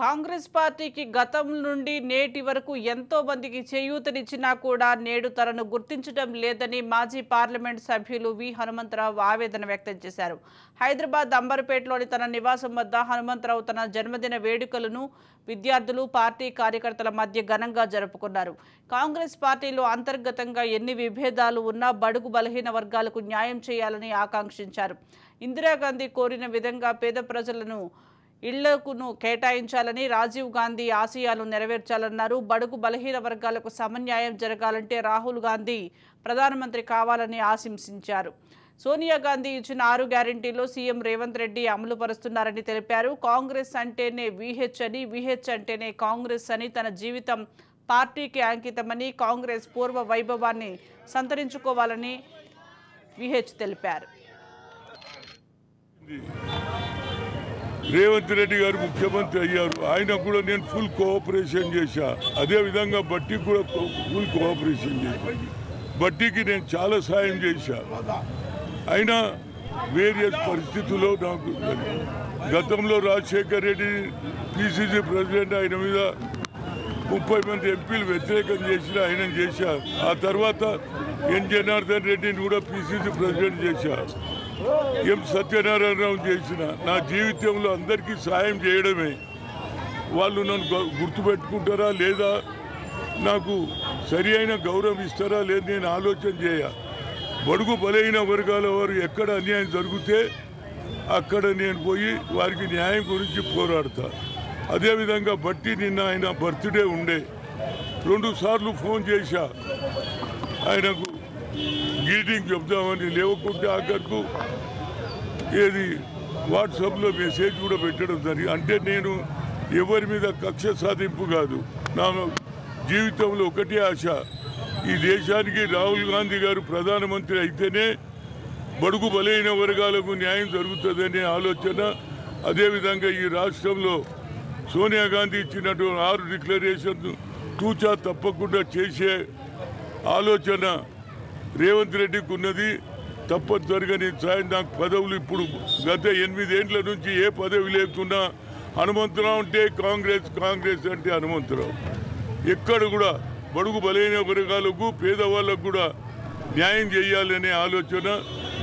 కాంగ్రెస్ పార్టీకి గతం నుండి నేటి వరకు ఎంతో మందికి చేయూతనిచ్చినా కూడా నేడు తనను గుర్తించడం లేదని మాజీ పార్లమెంట్ సభ్యులు వి. హనుమంతరావు ఆవేదన వ్యక్తం చేశారు. హైదరాబాద్ అంబర్పేటలోని తన నివాసం వద్ద హనుమంతరావు తన జన్మదిన వేడుకలను విద్యార్థులు పార్టీ కార్యకర్తల మధ్య ఘనంగా జరుపుకున్నారు. కాంగ్రెస్ పార్టీలో అంతర్గతంగా ఎన్ని విభేదాలు ఉన్నా బడుగు బలహీన వర్గాలకు న్యాయం చేయాలని ఆకాంక్షించారు. ఇందిరాగాంధీ కోరిన విధంగా పేద ప్రజలను ఇళ్ళకును కేటాయించాలని రాజీవ్ గాంధీ ఆశయాలు నెరవేర్చాలన్నారు. బడుగు బలహీన వర్గాలకు సమన్యాయం జరగాలంటే రాహుల్ గాంధీ ప్రధానమంత్రి కావాలని ఆశంసించారు సోనియా గాంధీ ఇచ్చిన ఆరు గ్యారంటీలో సీఎం రేవంత్ రెడ్డి అమలు పరుస్తున్నారని తెలిపారు. కాంగ్రెస్ అంటేనే విహెచ్ అని విహెచ్ అంటేనే కాంగ్రెస్ అని తన జీవితం పార్టీకి అంకితమని కాంగ్రెస్ పూర్వ వైభవాన్ని సంతరించుకోవాలని విహెచ్ తెలిపారు. రేవంత్ రెడ్డి గారు ముఖ్యమంత్రి అయ్యారు. ఆయన కూడా నేను ఫుల్ కోఆపరేషన్ చేశా. అదే విధంగా బట్టికి కూడా ఫుల్ కోఆపరేషన్ చేశా. బట్టికి నేను చాలా సాయం చేశా. అయినా వేరియస్ పరిస్థితుల్లో నాకు గతంలో రాజశేఖర్ రెడ్డి పిసిసి ప్రెసిడెంట్ ఆయన మీద ముప్పై మంది ఎంపీలు వ్యతిరేకం చేసిన ఆయన చేశారు ఆ తర్వాత ఎన్ జనార్దన్ రెడ్డిని కూడా పిసిసి ప్రెసిడెంట్ చేశారు ఎం సత్యనారాయణరావు చేసిన? నా జీవితంలో అందరికీ సాయం చేయడమే. వాళ్ళు నన్ను గుర్తుపెట్టుకుంటారా లేదా? నాకు సరి అయిన గౌరవం ఇస్తారా లేదా నేను ఆలోచన చేయ. బడుగు బలైన వర్గాల వారు ఎక్కడ అన్యాయం జరిగితే అక్కడ నేను పోయి వారికి న్యాయం గురించి పోరాడతా. అదేవిధంగా బట్టి నిన్న ఆయన బర్త్డే ఉండే. రెండుసార్లు ఫోన్ చేశా. ఆయనకు గ్రీటింగ్ చెప్దామని లేవకుంటే ఆఖరుకు ఏది వాట్సాప్లో మెసేజ్ కూడా పెట్టడం జరిగింది అంటే నేను ఎవరి మీద కక్ష సాధింపు కాదు. నా జీవితంలో ఒకటే ఆశ. ఈ దేశానికి రాహుల్ గాంధీ గారు ప్రధానమంత్రి అయితేనే బడుగు బలైన వర్గాలకు న్యాయం జరుగుతుందనే ఆలోచన. అదేవిధంగా ఈ రాష్ట్రంలో సోనియా గాంధీ ఇచ్చినటువంటి ఆరు డిక్లరేషన్ తూచా తప్పకుండా చేసే ఆలోచన. రేవంత్ రెడ్డికి ఉన్నది తప్పనిసరిగా నేను సాయం నాకు పదవులు ఇప్పుడు గత ఎనిమిదేండ్ల నుంచి ఏ పదవి లేకున్నా హనుమంతరావు అంటే కాంగ్రెస్ కాంగ్రెస్ అంటే హనుమంతరావు. ఎక్కడ కూడా బడుగు బలైన వర్గాలకు పేదవాళ్ళకు కూడా న్యాయం చేయాలనే ఆలోచన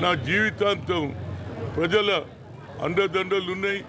నా జీవితాంతం ప్రజల అండదండలు ఉన్నాయి